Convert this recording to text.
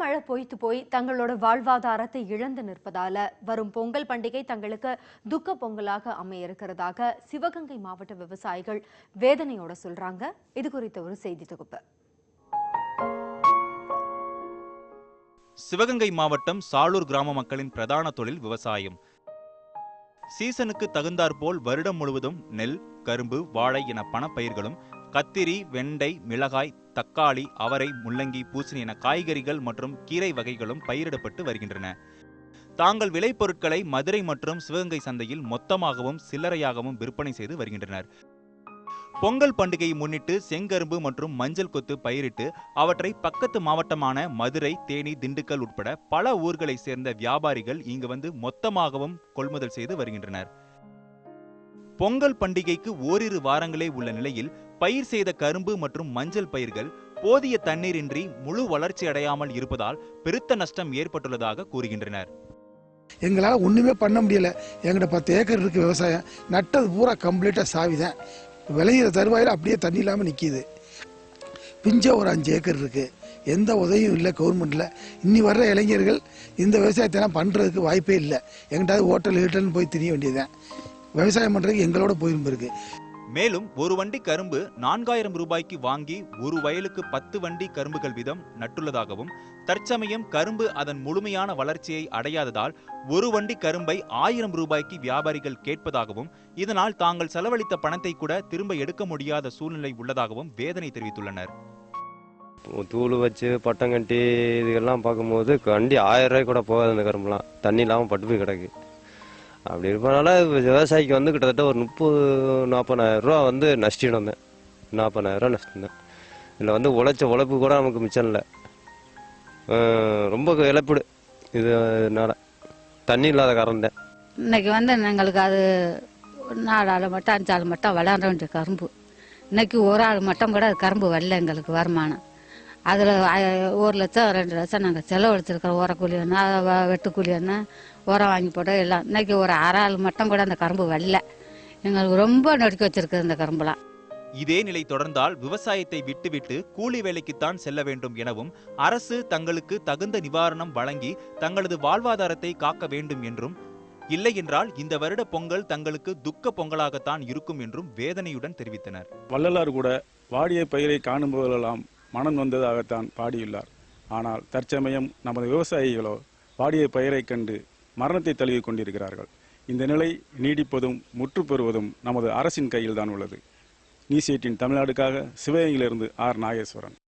மழை பொய்த்து போய் தங்களோட வாழ்வாதாரத்தை இழந்து நிற்பதால வரும் பொங்கல் பண்டிகை தங்களுக்கு துக்க பொங்கலாக அமைய இருக்கிறதாக சிவகங்கை மாவட்ட விவசாயிகள் வேதனையோட சொல்றாங்க. இது குறித்த ஒரு செய்தி தொகுப்பு. சிவகங்கை மாவட்டம் சாலூர் கிராம மக்களின் பிரதான தொழில் விவசாயம். சீசனுக்கு தகுந்தாற்போல் வருடம் முழுவதும் நெல் கரும்பு வாழை என பணப்பயிர்களும் கத்திரி வெண்டை மிளகாய் தக்காளி அவரை முள்ளங்கி பூசணி என காய்கறிகள் மற்றும் கீரை வகைகளும் பயிரிடப்பட்டு வருகின்றன. தாங்கள் விளைபொருட்களை மதுரை மற்றும் சிவகங்கை சந்தையில் மொத்தமாகவும் சில்லறையாகவும் விற்பனை செய்து வருகின்றனர். பொங்கல் பண்டிகையை முன்னிட்டு செங்கரும்பு மற்றும் மஞ்சள் கொத்து பயிரிட்டு அவற்றை பக்கத்து மாவட்டமான மதுரை தேனி திண்டுக்கல் உட்பட பல ஊர்களை சேர்ந்த வியாபாரிகள் இங்கு வந்து மொத்தமாகவும் கொள்முதல் செய்து வருகின்றனர். பொங்கல் பண்டிகைக்கு ஓரிரு வாரங்களே உள்ள நிலையில் பயிர் செய்த கரும்பு மற்றும் மஞ்சள் பயிர்கள் போதிய தண்ணீரின்றி முழு வளர்ச்சி அடையாமல் இருப்பதால் பெருத்த நஷ்டம் ஏற்பட்டுள்ளதாக கூறுகின்றனர். எங்களால் ஒன்றுமே பண்ண முடியல. எங்கிட்ட பத்து ஏக்கர் இருக்குது விவசாயம். நட்டது பூரா கம்ப்ளீட்டாக சாவிதான். விளையிற தருவாயில் அப்படியே தண்ணி இல்லாமல் நிற்கிது பிஞ்ச ஒரு அஞ்சு ஏக்கர் இருக்குது எந்த உதவியும் இல்லை கவர்மெண்ட்டில் இன்னி வர்ற இளைஞர்கள் இந்த விவசாயத்தெல்லாம் பண்ணுறதுக்கு வாய்ப்பே இல்லை. எங்கிட்டாவது ஹோட்டல் ஹீட்டல்னு போய் திரிய வேண்டியதுதான். விவசாயம் பண்ணுறதுக்கு எங்களோட போயிருக்கு மேலும் ஒரு வண்டி கரும்பு நான்காயிரம் ரூபாய்க்கு வாங்கி ஒரு வயலுக்கு பத்து வண்டி கரும்புகள் வீதம் நட்டுள்ளதாகவும் தற்சமயம் கரும்பு அதன் முழுமையான வளர்ச்சியை அடையாததால் ஒரு வண்டி கரும்பை ஆயிரம் ரூபாய்க்கு வியாபாரிகள் கேட்பதாகவும் இதனால் தாங்கள் செலவழித்த பணத்தை கூட திரும்ப எடுக்க முடியாத சூழ்நிலை உள்ளதாகவும் வேதனை தெரிவித்துள்ளனர். தூள் வச்சு பட்டம் கட்டி இதுக்கெல்லாம் பார்க்கும்போது கண்டி ஆயிரம் ரூபாய் கூட போகாது அந்த கரும்புலாம். தண்ணி இல்லாமல் பட்டு போய் கிடக்கு. அப்படி இருப்பனால விவசாயிக்கு வந்து கிட்டத்தட்ட ஒரு முப்பது நாற்பதாயிரம் ரூபா வந்து நஷ்டம் வந்தேன் நாற்பதாயிரம் ரூபா நஷ்டம் தான் இதில் வந்து உழைச்ச உழைப்பு கூட நமக்கு மிச்சம் இல்லை. ரொம்ப இழப்பீடு இதனால. தண்ணி இல்லாத காரணம் தான். இன்னைக்கு வந்து எங்களுக்கு அது நாலு ஆள் மட்டும் அஞ்சு ஆள் மட்டும் விளையாட வேண்டிய கரும்பு. இன்னைக்கு ஒரு ஆள் மட்டும் கூட அது கரும்பு வரல எங்களுக்கு வருமானம். அதில் ஒரு லட்சம் ரெண்டு லட்சம் நாங்கள் செலவழிச்சிருக்கிறோம். உரக்கூலி என்ன வெட்டுக்கூலி என்ன உரம் வாங்கி போட எல்லாம். இன்னைக்கு ஒரு அரை ஆள் மட்டும் கூட அந்த கரும்பு வரல. எங்களுக்கு ரொம்ப நடுக்கி வச்சிருக்கு இந்த கரும்புலாம். இதே நிலை தொடர்ந்தால் விவசாயத்தை விட்டுவிட்டு கூலி வேலைக்குத்தான் செல்ல வேண்டும் எனவும் அரசு தங்களுக்கு தகுந்த நிவாரணம் வழங்கி தங்களது வாழ்வாதாரத்தை காக்க வேண்டும் என்றும் இல்லை என்றால் இந்த வருட பொங்கல் தங்களுக்கு துக்க பொங்கலாகத்தான் இருக்கும் என்றும் வேதனையுடன் தெரிவித்தனர். வள்ளலார் கூட வாடிய பயிரை காணும் போதெல்லாம் மனம் வந்ததாகத்தான் பாடியுள்ளார். ஆனால் தற்சமயம் நமது விவசாயிகளோ பாடிய பெயரைக் கண்டு மரணத்தை தழுவிக் கொண்டிருக்கிறார்கள். இந்த நிலை நீடிப்பதும் முற்று பெறுவதும் நமது அரசின் கையில்தான் உள்ளது. நியூஸ் எயிட்டின் தமிழ்நாடுக்காக சிவகங்கையிலிருந்து ஆர். நாகேஸ்வரன்.